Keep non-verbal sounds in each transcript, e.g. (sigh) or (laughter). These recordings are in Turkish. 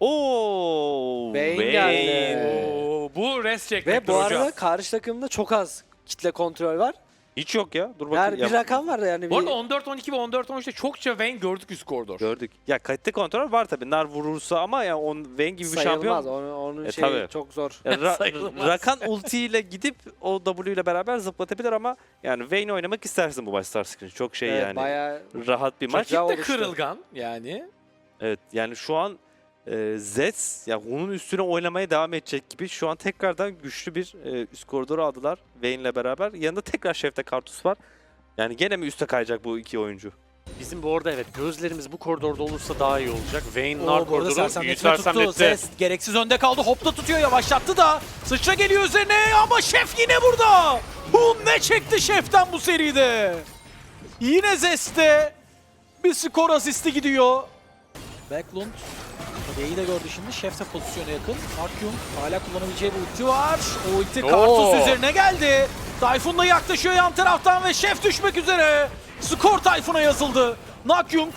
Oo, Vayne geldi. Oo, bu res çekmek Ve bu arada karşı takımda çok az kitle kontrol var. Hiç yok ya. Dur bakayım. bir Ya, rakam var yani. Bu bir- arada 14-12 ve 14-13'te çokça Vayne gördük üst koridor. Gördük. Ya kalite kontrol var tabii. Nar vurursa ama ya on Vayne gibi bir sayılmaz. şampiyon. Onun, onun E, şeyi tabii. çok zor. Ya Ra- (laughs) Sayılmaz. Rakan ultiyle gidip o W ile beraber zıplatabilir ama yani Vayne oynamak istersin bu maç Starscreen. Çok şey Evet, yani. Bayağı Rahat bir maç. Rakip de oluştu. kırılgan yani. Evet yani şu an e, Zeds ya onun üstüne oynamaya devam edecek gibi şu an tekrardan güçlü bir e, üst koridoru aldılar Vayne ile beraber. Yanında tekrar Şef'te Kartus var. Yani gene mi üste kayacak bu iki oyuncu? Bizim bu arada evet gözlerimiz bu koridorda olursa daha iyi olacak. Vayne Oo, nar bu arada koridoru sersemletme büyük tuttu. sersemletti. Zest gereksiz önde kaldı. Hopla tutuyor yavaşlattı da. Sıçra geliyor üzerine ama şef yine burada. Hun ne çekti şeften bu seride. Yine Zest'te bir skor asisti gidiyor. Backlund B'yi de gördü şimdi. Şef de pozisyona yakın. Arkyum hala kullanabileceği bir ulti var. O ulti. Kartus üzerine geldi. Tayfun da yaklaşıyor yan taraftan ve şef düşmek üzere. Skor Tayfun'a yazıldı. Nakyung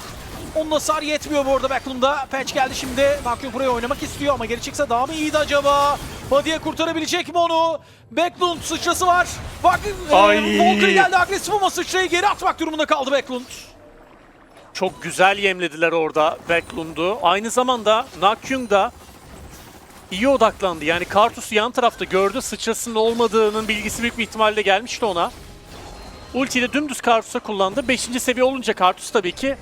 onun hasar yetmiyor bu arada Backlund'a. Patch geldi şimdi. Nakyung buraya oynamak istiyor ama geri çıksa daha mı iyiydi acaba? Body'ye kurtarabilecek mi onu? Backlund sıçrası var. Bak e, Ay. Walker geldi agresif ama sıçrayı geri atmak durumunda kaldı Backlund. Çok güzel yemlediler orada Backlund'u. Aynı zamanda Nakyung da iyi odaklandı. Yani Kartus yan tarafta gördü sıçrasının olmadığının bilgisi büyük bir ihtimalle gelmişti ona. Ultiyi de dümdüz Kartus'a kullandı. 5. seviye olunca Kartus tabii ki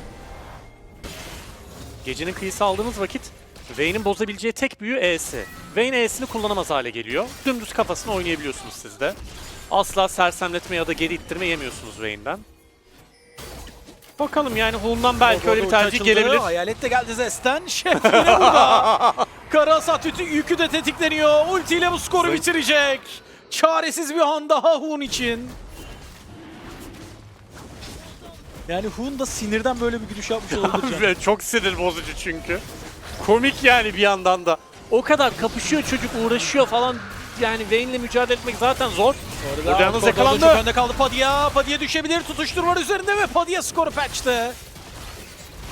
gecenin kıyısı aldığınız vakit Vayne'in bozabileceği tek büyü E'si. Vayne E'sini kullanamaz hale geliyor. Dümdüz kafasını oynayabiliyorsunuz siz de. Asla sersemletme ya da geri ittirme yemiyorsunuz Vayne'den. Bakalım yani Hul'dan belki O öyle bir tercih açıldı. gelebilir. Hayalet de geldi Zest'ten. Şef yine burada. (laughs) Kara hasat yükü- de tetikleniyor. Ultiyle bu skoru bitirecek. Çaresiz bir an daha Hun için. Yani Hun da sinirden böyle bir gülüş yapmış (laughs) olabilir. Can. Ve çok sinir bozucu çünkü. Komik yani bir yandan da. O kadar kapışıyor çocuk uğraşıyor falan. Yani Vayne'le mücadele etmek zaten zor. Orada Burada yalnız yakalandı. Çok önde kaldı Padilla. Padilla düşebilir. Tutuştur var üzerinde ve Padilla skoru patch'te.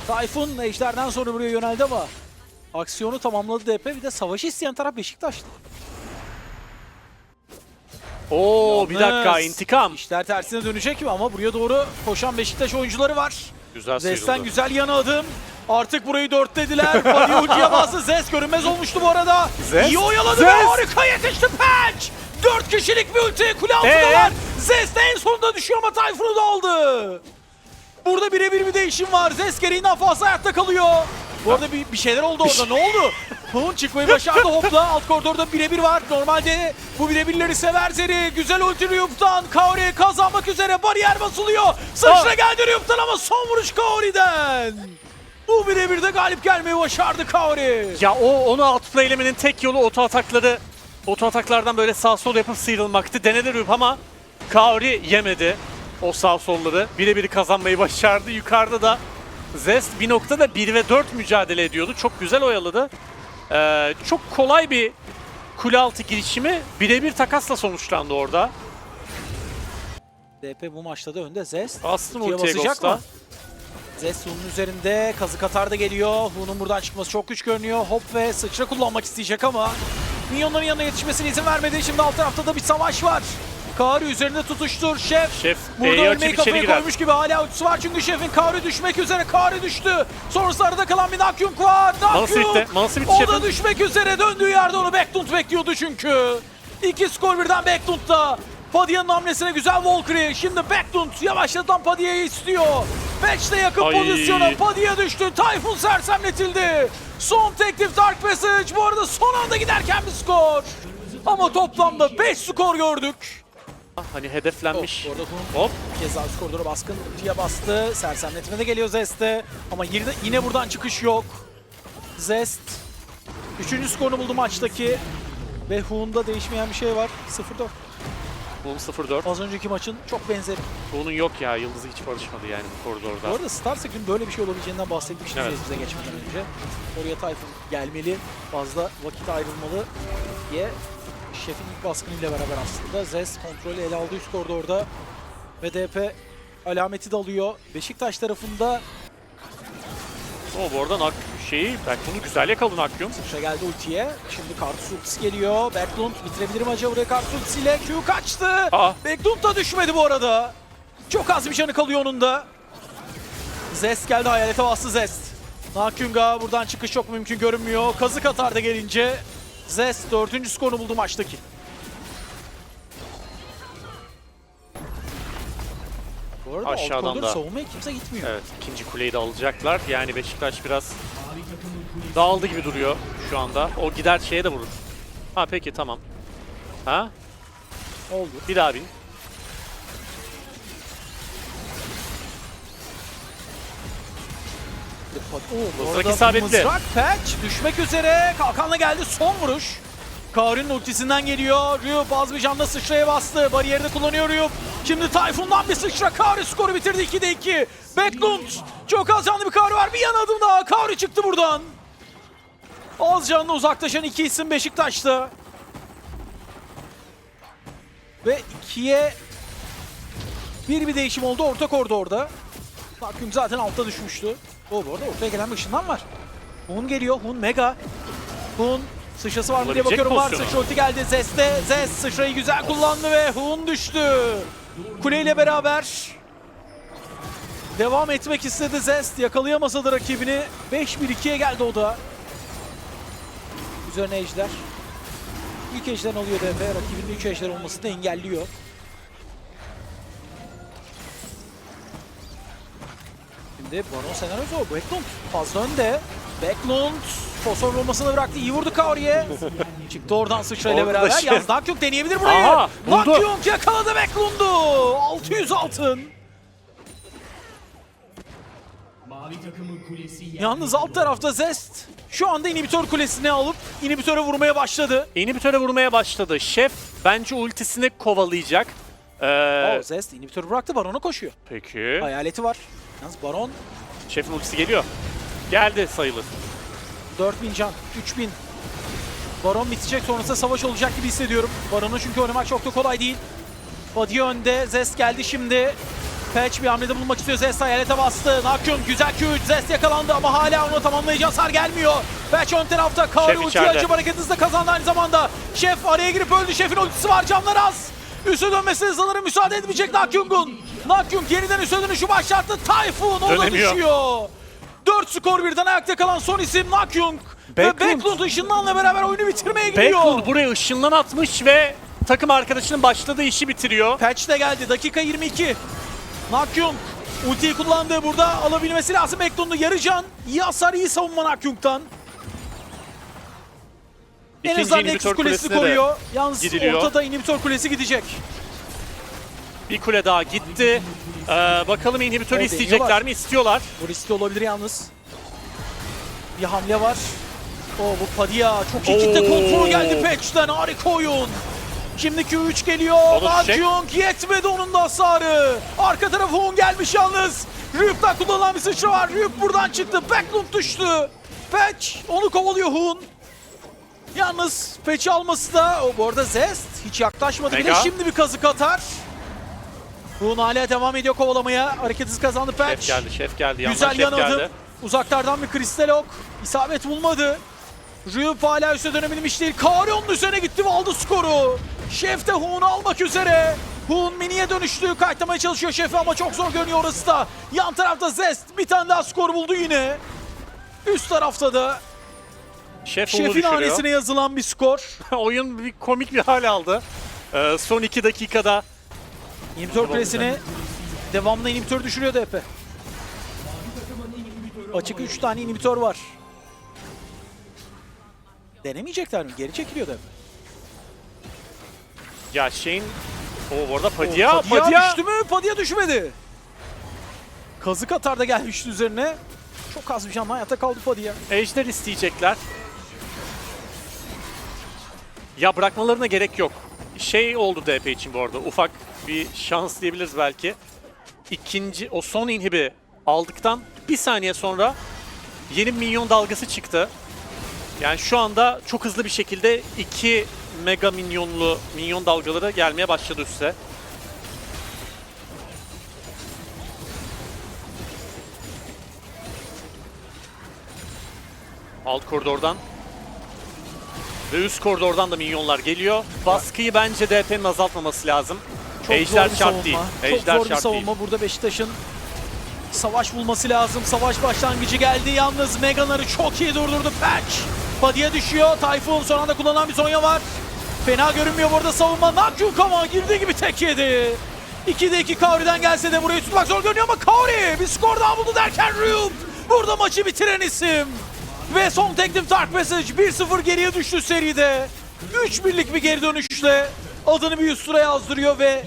Tayfun Ejder'den sonra buraya yöneldi ama aksiyonu tamamladı DP. Bir de savaşı isteyen taraf Beşiktaş'tı. Oo bir dakika Yalnız intikam. İşler tersine dönecek mi ama buraya doğru koşan Beşiktaş oyuncuları var. Güzel sıyrıldı. güzel yana adım. Artık burayı dörtlediler. Padilla (laughs) ultiye bastı. Zest görünmez olmuştu bu arada. Zest, İyi oyaladı ve Zest. harika yetişti Patch. Dört kişilik bir ulti kule altındalar. Zest en sonunda düşüyor ama Tayfun'u da aldı. Burada birebir bir değişim var. Zest gereğinden fazla hayatta kalıyor. Bu arada bir, bir şeyler oldu orada. Ne oldu? Hun çıkmayı başardı hopla. Alt koridorda birebir var. Normalde bu birebirleri sever Zeri. Güzel ulti Ryup'tan. Kaori kazanmak üzere. Bariyer basılıyor. Sıçra geldi Ryup'tan ama son vuruş Kaori'den. Bu birebir de galip gelmeyi başardı Kaori. Ya o onu outplaylemenin tek yolu oto atakları oto ataklardan böyle sağ sol yapıp sıyrılmaktı. Denedi Rüb ama Kaori yemedi o sağ solları. Birebir kazanmayı başardı. Yukarıda da Zest bir noktada 1 ve 4 mücadele ediyordu. Çok güzel oyaladı. Ee, çok kolay bir kule altı girişimi birebir takasla sonuçlandı orada. DP bu maçta da önde Zest. Bastın Ultiye basacak mı? Zest Hun'un üzerinde kazık atar da geliyor. Hun'un buradan çıkması çok güç görünüyor. Hop ve sıçra kullanmak isteyecek ama Minyonların yanına yetişmesine izin vermedi. Şimdi alt tarafta da bir savaş var. Kaori üzerinde tutuştur. Şef Şef Burada ölmeyi kafaya koymuş gibi hala ultisi var çünkü şefin Kaori düşmek üzere. Kaori düştü. Sonrası arada kalan bir Nakyung var. Bitti o da düşmek üzere. Döndüğü yerde onu Backlund bekliyordu çünkü. İki skor birden Backlund'da. Padia'nın hamlesine güzel Valkyrie. Şimdi Backlund yavaşladan Padia'yı istiyor. Patch de yakın Ay. pozisyona. Padia düştü. Tayfun sersemletildi. Son teklif Dark Passage. Bu arada son anda giderken bir skor. Ama toplamda 5 skor gördük. Hani hedeflenmiş. Oh, orada Hun Hop. Keza üst koridora baskın ultiye bastı. Sersemletme de geliyor Zest'e. Ama yine, yine buradan çıkış yok. Zest. Üçüncü skorunu buldu maçtaki. Ve Hun'da değişmeyen bir şey var. 0-4. Bunun 0-4. Az önceki maçın çok benzeri. Bunun yok ya. Yıldızı hiç barışmadı yani bu koridorda. Bu arada Starsec'in böyle bir şey olabileceğinden bahsetmiştiniz Evet. bize geçmeden önce. Oraya Tayfun gelmeli, fazla vakit ayrılmalı diye şefin ilk baskınıyla beraber aslında Zest kontrolü ele aldı üst koridorda ve DP alameti de alıyor. Beşiktaş tarafında O bu arada Nak şeyi belki bunu güzel yakaladı Nakyum. Sıçra geldi ultiye. Şimdi Kartus ultisi geliyor. Backlund bitirebilir mi acaba buraya Kartus ultisiyle? Q kaçtı. Aa. Backlund da düşmedi bu arada. Çok az bir canı kalıyor onun da. Zest geldi hayalete bastı Zest. Nakyunga buradan çıkış çok mümkün görünmüyor. Kazık atar da gelince Zest dördüncü skorunu buldu maçtaki. Bu arada Aşağıdan alt da. savunmaya kimse gitmiyor. Evet ikinci kuleyi de alacaklar. Yani Beşiktaş biraz dağıldı gibi duruyor şu anda. O gider şeye de vurur. Ha peki tamam. Ha? Oldu. Bir daha bin. Oo, Mızrak isabetli. Mızrak patch düşmek üzere. Kalkanla geldi son vuruş. Kaori'nin ultisinden geliyor. Ryup az bir canla sıçraya bastı. Bariyeri de kullanıyor Ryup. Şimdi Tayfun'dan bir sıçra. Kaori skoru bitirdi 2'de 2. Backlund. Çok az canlı bir Kaori var. Bir yan adım daha. Kaori çıktı buradan. Az canlı uzaklaşan iki isim Beşiktaş'ta. Ve ikiye bir bir değişim oldu orta koridorda. Takvim zaten altta düşmüştü. O bu arada ortaya gelen bir ışından var. Hun geliyor. Hun mega. Hun sıçrası var mı diye bakıyorum var. Sıçra ulti geldi. Zest'e. Zest sıçrayı güzel kullandı ve Hun düştü. Kuleyle beraber devam etmek istedi Zest. Yakalayamasa da rakibini. 5-1-2'ye geldi o da. Üzerine ejder. İlk ejder alıyor DP. Rakibinin 3 ejder olmasını engelliyor. Şimdi Baron senaryosu o. Backlund fazla önde. Backlund fosfor bombasını bıraktı. İyi vurdu Kaori'ye. Çıktı oradan sıçrayla Orada da beraber. şey- Yalnız Nakyung deneyebilir burayı. Aha, buldu. Nakyung yakaladı Backlund'u. 600 altın. Yalnız alt tarafta Zest şu anda inhibitor kulesini alıp inhibitöre vurmaya başladı. İnhibitöre vurmaya başladı. Şef bence ultisini kovalayacak. Ee, Oo, Zest inhibitörü bıraktı Baron'a koşuyor. peki. Hayaleti var. Yalnız Baron Şefin ultisi geliyor. Geldi sayılır. 4000 can, 3000. Baron bitecek sonrasında savaş olacak gibi hissediyorum. Baron'u çünkü oynamak çok da kolay değil. Body önde, Zest geldi şimdi. Patch bir hamlede bulmak istiyor. Zest hayalete bastı. Nakyun güzel Q3. Zest yakalandı ama hala onu tamamlayıcı hasar gelmiyor. Patch ön tarafta. Kaori ultiyi açıp hareket hızla kazandı aynı zamanda. Şef araya girip öldü. Şef'in ultisi var. Camlar az. Üste dönmesine hızlanır müsaade etmeyecek Nakyung'un. Nakyung yeniden üste dönüşü başlattı. Tayfun o da düşüyor. 4 skor birden ayakta kalan son isim Nakyung. Ve Backlund. Backlund ışınlanla beraber oyunu bitirmeye gidiyor. Backlund buraya ışınlan atmış ve takım arkadaşının başladığı işi bitiriyor. Patch de geldi. Dakika 22. Nakyung ultiyi kullandı. Burada alabilmesi lazım Backlund'u. Yarı can. İyi hasar, iyi savunma Nakyung'tan. En İkinci azından Nexus inhibitor kulesini koruyor. Yalnız gidiliyor. ortada inhibitor kulesi gidecek. bir kule daha gitti. Ee, bakalım inhibitörü Evet, isteyecekler mi? İstiyorlar. Bu riskli olabilir yalnız. Bir hamle var. O bu Padilla çok iyi kitle Oo. kontrolü geldi Patch'ten. Harika oyun. Şimdi Q3 geliyor. Nakyung yetmedi onun da hasarı. Arka tarafı Hun gelmiş yalnız. Ryuk'tan kullanılan bir sıçra var. Ryuk buradan çıktı. Backlund düştü. Patch onu kovalıyor Hun. Yalnız Patch'i alması da o bu arada Zest hiç yaklaşmadı bile. Mega. Şimdi bir kazık atar. Hun hala devam ediyor kovalamaya. Hareket hızı kazandı Patch. Şef geldi, şef geldi. Yandan Güzel şef yan adım. geldi. Uzaklardan bir kristal ok. İsabet bulmadı. Ryup hala üste dönebilmiş değil. Kaori onun üzerine gitti ve aldı skoru. Şef de Hun'u almak üzere. Hun miniye dönüştü. Kayıtlamaya çalışıyor şefi ama çok zor görünüyor orası da. Yan tarafta Zest bir tane daha skor buldu yine. Üst tarafta da Şef onu şefin düşürüyor. hanesine yazılan bir skor. (laughs) Oyun bir komik bir hal aldı. Ee, son iki dakikada İnhibitör kulesini devamlı inhibitör düşürüyor DP. Açık 3 tane inhibitör var. Denemeyecekler mi? Geri çekiliyor DP. ya şeyin o bu arada Padilla, Padilla, Padilla düştü mü? Padilla düşmedi. Kazık atar da gelmişti üzerine. Çok az bir canla hayatta kaldı Padilla. Ejder isteyecekler. Ya bırakmalarına gerek yok. Şey oldu DP için bu arada. Ufak bir şans diyebiliriz belki. İkinci, o son inhibi aldıktan bir saniye sonra yeni minyon dalgası çıktı. Yani şu anda çok hızlı bir şekilde iki mega minyonlu minyon dalgaları gelmeye başladı üste. Alt koridordan. Ve üst koridordan da minyonlar geliyor. Baskıyı bence DP'nin azaltmaması lazım. Çok Ejder zor şart değil. Çok zor bir şart savunma. Burada Beşiktaş'ın savaş bulması lazım. Savaş başlangıcı geldi yalnız. Meganar'ı çok iyi durdurdu Patch. Body'ye düşüyor. Tayfun son anda kullanılan bir Zonya var. Fena görünmüyor burada savunma. Nakyuk ama girdiği gibi tek yedi. 2'de 2 Kaori'den gelse de burayı tutmak zor görünüyor ama Kaori bir skor daha buldu derken Ryum burada maçı bitiren isim. Ve son teklif Dark Passage 1-0 geriye düştü seride. 3 birlik bir geri dönüşle adını bir üst tura yazdırıyor ve